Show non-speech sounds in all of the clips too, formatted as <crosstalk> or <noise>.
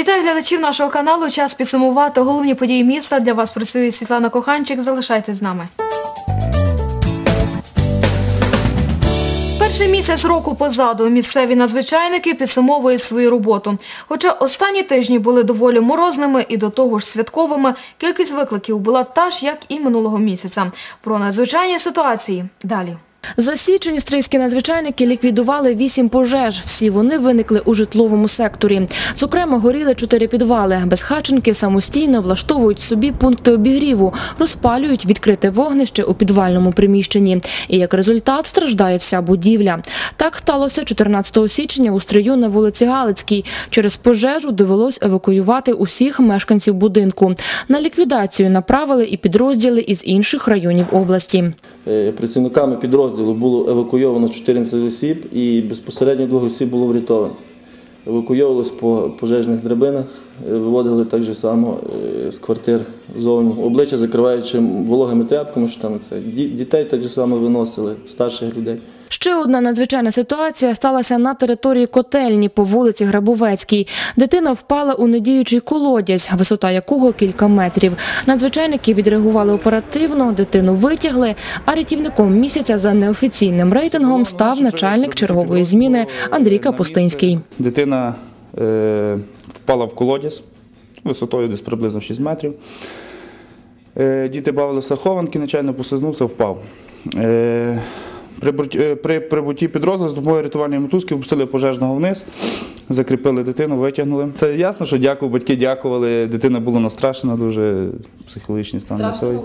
Вітаю глядачів нашого каналу. Час підсумувати головні події міста. Для вас працює Світлана Коханчик. Залишайтесь з нами. Перший місяць року позаду місцеві надзвичайники підсумовують свою роботу. Хоча останні тижні були доволі морозними і до того ж святковими, кількість викликів була та ж, як і минулого місяця. Про надзвичайні ситуації далі. За січень стрийські надзвичайники ліквідували вісім пожеж. Всі вони виникли у житловому секторі. Зокрема, горіли чотири підвали. Безхатченки самостійно влаштовують собі пункти обігріву, розпалюють відкрите вогнище у підвальному приміщенні. І як результат страждає вся будівля. Так сталося 14 січня у стрию на вулиці Галицькій. Через пожежу довелось евакуювати усіх мешканців будинку. На ліквідацію направили і підрозділи із інших районів області. Е, Працівниками підрозділу було евакуйовано 14 осіб і безпосередньо двох осіб було врятовано. Евакуйовувалися по пожежних драбинах, е, виводили так же само е, з квартир зовні. Обличчя закриваючи вологими тряпками, що там це дітей так же само виносили, старших людей. Ще одна надзвичайна ситуація сталася на території котельні по вулиці Грабовецькій. Дитина впала у недіючий колодязь, висота якого кілька метрів. Надзвичайники відреагували оперативно, дитину витягли, а рятівником місяця за неофіційним рейтингом став начальник чергової зміни Андрій Капустинський. Дитина е, впала в колодязь висотою десь приблизно 6 метрів. Е, діти бавилися хованки, начально послизнувся, впав. Е, при, прибутті підрозділу з допомогою рятувальної мотузки опустили пожежного вниз, закріпили дитину, витягнули. Це ясно, що дякую, батьки дякували. Дитина була настрашена, дуже психологічний стан. той.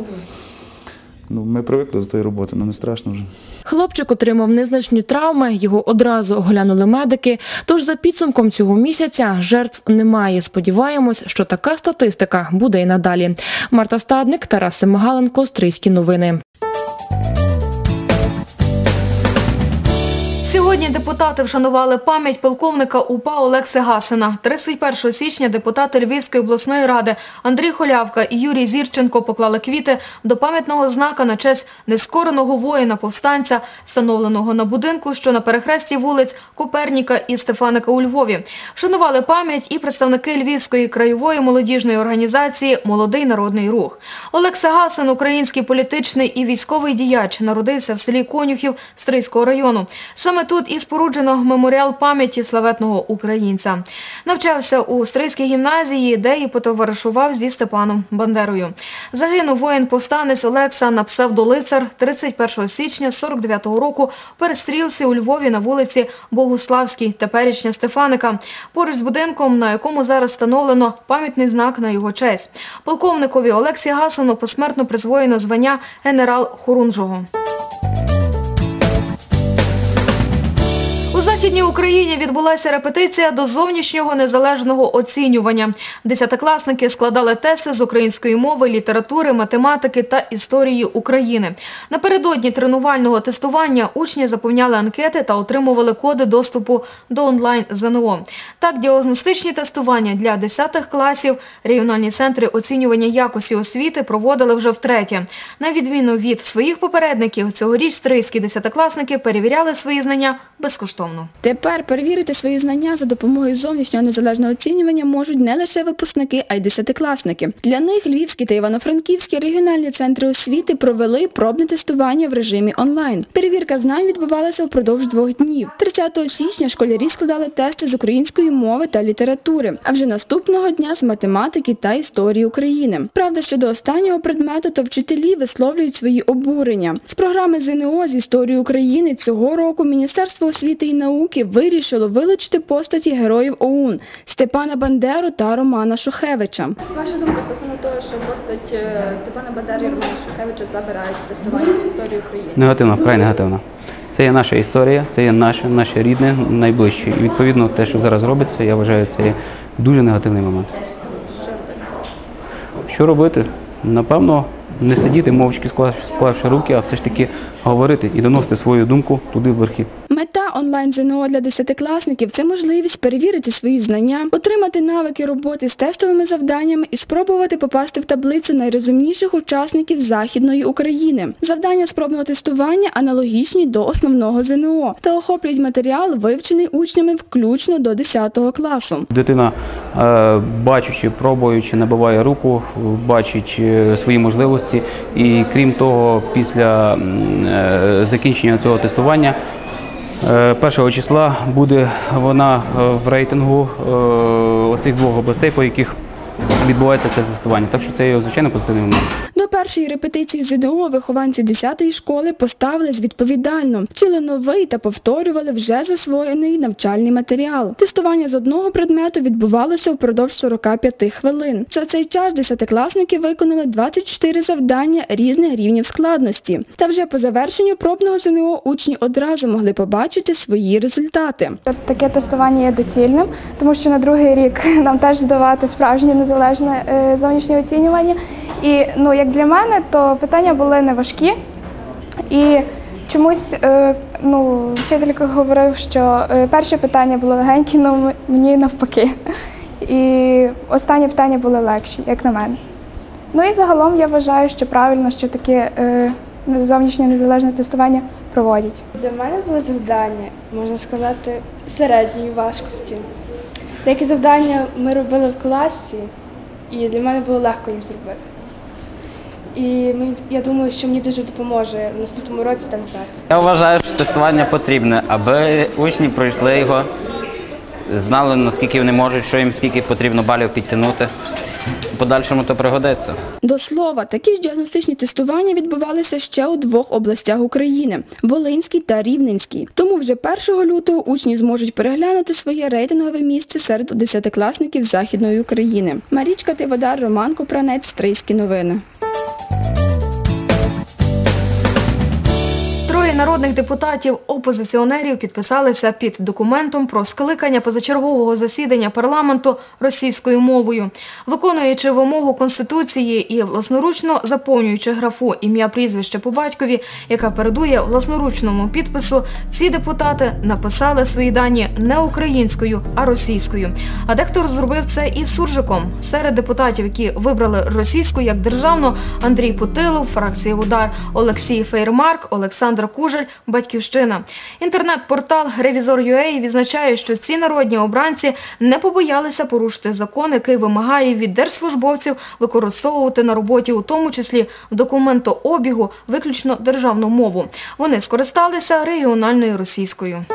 Ну, ми привикли до тої роботи, нам не страшно вже. Хлопчик отримав незначні травми, його одразу оглянули медики. Тож за підсумком цього місяця жертв немає. Сподіваємось, що така статистика буде і надалі. Марта Стадник, Тарас Семигаленко, Стрийські новини. Сьогодні депутати вшанували пам'ять полковника УПА Олекси Гасина. 31 січня депутати Львівської обласної ради Андрій Холявка і Юрій Зірченко поклали квіти до пам'ятного знака на честь нескореного воїна-повстанця, встановленого на будинку, що на перехресті вулиць Коперніка і Стефаника у Львові. Вшанували пам'ять і представники Львівської краєвої молодіжної організації Молодий народний рух. Олекса Гасин, український політичний і військовий діяч, народився в селі Конюхів Стрийського району. Саме тут і споруджено меморіал пам'яті славетного українця. Навчався у Стрийській гімназії, де і потоваришував зі Степаном Бандерою. Загинув воїн-повстанець Олекса на псевдолицар 31 січня 49-го року перестрілці у Львові на вулиці Богуславській, теперішня Стефаника. Поруч з будинком, на якому зараз встановлено пам'ятний знак на його честь. Полковникові Олексі Гасону посмертно призвоєно звання генерал Хорунжого. Західній Україні відбулася репетиція до зовнішнього незалежного оцінювання. Десятикласники складали тести з української мови, літератури, математики та історії України. Напередодні тренувального тестування учні заповняли анкети та отримували коди доступу до онлайн ЗНО. Так, діагностичні тестування для 10 класів регіональні центри оцінювання якості освіти проводили вже втретє. На відміну від своїх попередників, цьогоріч стрийські десятикласники перевіряли свої знання безкоштовно. Тепер перевірити свої знання за допомогою зовнішнього незалежного оцінювання можуть не лише випускники, а й десятикласники. Для них Львівські та Івано-Франківські регіональні центри освіти провели пробне тестування в режимі онлайн. Перевірка знань відбувалася впродовж двох днів. 30 січня школярі складали тести з української мови та літератури, а вже наступного дня з математики та історії України. Правда, щодо останнього предмету, то вчителі висловлюють свої обурення. З програми ЗНО з історії України цього року Міністерство освіти і науки вирішило вилучити постаті героїв ОУН Степана Бандеру та Романа Шухевича. Ваша думка стосовно того, що постать е, Степана Бандери і Романа Шухевича забирають з тестування з історії України? Негативна, вкрай негативна. Це є наша історія, це є наше, наше рідне, найближче. І відповідно те, що зараз робиться, я вважаю, це є дуже негативний момент. Що робити? Напевно, не сидіти мовчки, склавши руки, а все ж таки говорити і доносити свою думку туди в верхи. Мета онлайн ЗНО для десятикласників це можливість перевірити свої знання, отримати навики роботи з тестовими завданнями і спробувати попасти в таблицю найрозумніших учасників Західної України. Завдання спробного тестування аналогічні до основного ЗНО та охоплюють матеріал, вивчений учнями включно до 10 класу. Дитина, е, бачучи, пробуючи, набиває руку, бачить е, свої можливості. І крім того, після е, закінчення цього тестування, е, першого числа буде вона е, в рейтингу е, оцих двох областей, по яких відбувається це тестування. Так що це є звичайно позитивний момент. До першої репетиції ЗДО вихованці 10-ї школи поставились відповідально, вчили новий та повторювали вже засвоєний навчальний матеріал. Тестування з одного предмету відбувалося впродовж 45 хвилин. За цей час десятикласники виконали 24 завдання різних рівнів складності. Та вже по завершенню пробного ЗНО учні одразу могли побачити свої результати. Таке тестування є доцільним, тому що на другий рік <laughs> нам теж здавати справжнє незалежне е, зовнішнє оцінювання. І ну, як для мене, то питання були не важкі. І чомусь е, ну, вчителька говорив, що е, перше питання було легенькі, ну м- мені навпаки. І останні питання були легші, як на мене. Ну і загалом я вважаю, що правильно, що таке зовнішнє незалежне тестування проводять. Для мене було завдання, можна сказати, середньої важкості. Деякі завдання ми робили в класі, і для мене було легко їх зробити. І я думаю, що мені дуже допоможе в наступному році так здати. Я вважаю, що тестування потрібне, аби учні пройшли його, знали наскільки вони можуть, що їм скільки потрібно балів підтягнути. Подальшому то пригодиться. До слова, такі ж діагностичні тестування відбувалися ще у двох областях України Волинській та Рівненській. Тому вже 1 лютого учні зможуть переглянути своє рейтингове місце серед десятикласників Західної України. Марічка Тиводар, Роман Купранець, Стрийські новини. Народних депутатів опозиціонерів підписалися під документом про скликання позачергового засідання парламенту російською мовою, виконуючи вимогу конституції і власноручно заповнюючи графу ім'я прізвище по батькові, яка передує власноручному підпису. Ці депутати написали свої дані не українською, а російською. А дехто зробив це і суржиком. Серед депутатів, які вибрали російську як державну, Андрій Путилов, фракція Удар, Олексій Фейермарк, Олександр Кужель, Батьківщина. Інтернет-портал Ревізор.ua відзначає, що ці народні обранці не побоялися порушити закон, який вимагає від держслужбовців використовувати на роботі, у тому числі в документообігу, виключно державну мову. Вони скористалися регіональною російською.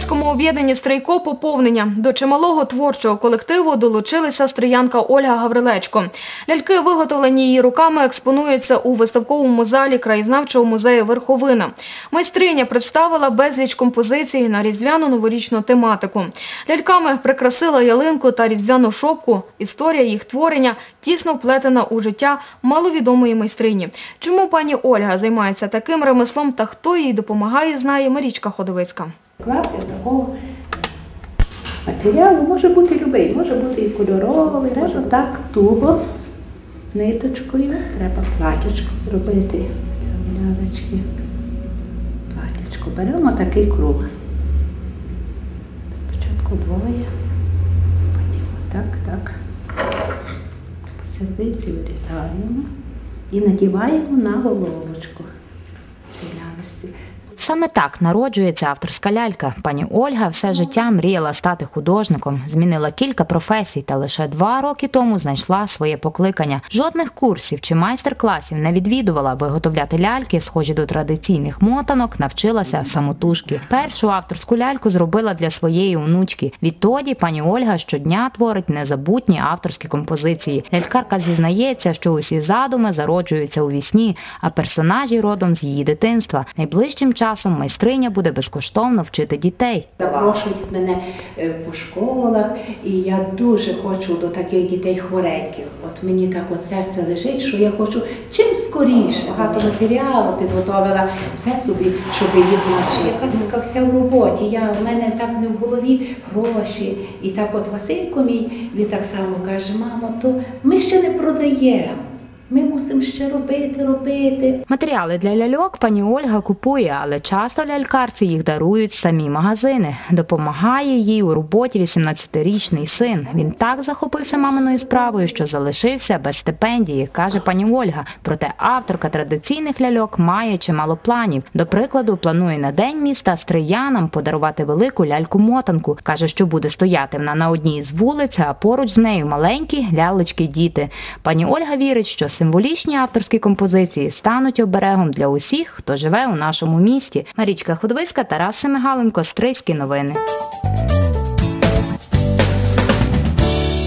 У мистецькому об'єднанні Стрийко поповнення до чималого творчого колективу долучилася стріянка Ольга Гаврилечко. Ляльки, виготовлені її руками, експонуються у виставковому залі краєзнавчого музею Верховина. Майстриня представила безліч композицій на різдвяну новорічну тематику. Ляльками прикрасила ялинку та різдвяну шопку. Історія їх творення тісно вплетена у життя маловідомої майстрині. Чому пані Ольга займається таким ремеслом та хто їй допомагає, знає Марічка Ходовицька. Для такого матеріалу може бути любий, може бути і кольоровий, може так туго, ниточкою. Треба платячко зробити. Лялечки. Платячко. Беремо такий круг. Спочатку двоє, потім так, так. Посередиці вирізаємо і надіваємо на головочку. Саме так народжується авторська лялька. Пані Ольга все життя мріяла стати художником, змінила кілька професій та лише два роки тому знайшла своє покликання. Жодних курсів чи майстер-класів не відвідувала, виготовляти ляльки, схожі до традиційних мотанок, навчилася самотужки. Першу авторську ляльку зробила для своєї онучки. Відтоді пані Ольга щодня творить незабутні авторські композиції. Лялькарка зізнається, що усі задуми зароджуються у вісні, а персонажі родом з її дитинства. Найближчим часом майстриня буде безкоштовно вчити дітей. Запрошують мене е, по школах, і я дуже хочу до таких дітей хвореньких. От мені так от серце лежить, що я хочу чим скоріше. Багато матеріалу підготовила все собі, щоб їх навчити. Якась така вся в роботі. Я в мене так не в голові гроші. І так, от Василько мій він так само каже: мамо, то ми ще не продаємо. Ми мусимо ще робити, робити. Матеріали для ляльок пані Ольга купує, але часто лялькарці їх дарують самі магазини. Допомагає їй у роботі 18-річний син. Він так захопився маминою справою, що залишився без стипендії, каже пані Ольга. Проте авторка традиційних ляльок має чимало планів. До прикладу, планує на день міста стриянам подарувати велику ляльку-мотанку. Каже, що буде стояти вона на одній з вулиць, а поруч з нею маленькі лялечки діти. Пані Ольга вірить, що символічні авторські композиції стануть оберегом для усіх, хто живе у нашому місті. Марічка Ходовицька, Тарас Семигаленко, Стрийські новини.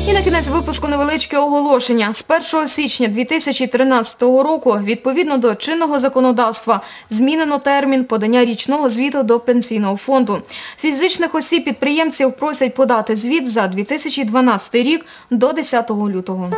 І на кінець випуску невеличке оголошення. З 1 січня 2013 року, відповідно до чинного законодавства, змінено термін подання річного звіту до пенсійного фонду. Фізичних осіб підприємців просять подати звіт за 2012 рік до 10 лютого.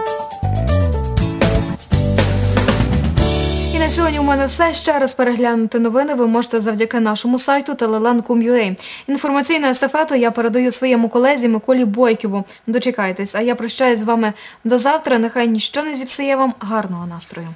На сьогодні у мене все. Ще раз переглянути новини ви можете завдяки нашому сайту telelan.com.ua. Інформаційну естафету я передаю своєму колезі Миколі Бойківу. Дочекайтесь, а я прощаюсь з вами до завтра. Нехай ніщо не зіпсує вам гарного настрою.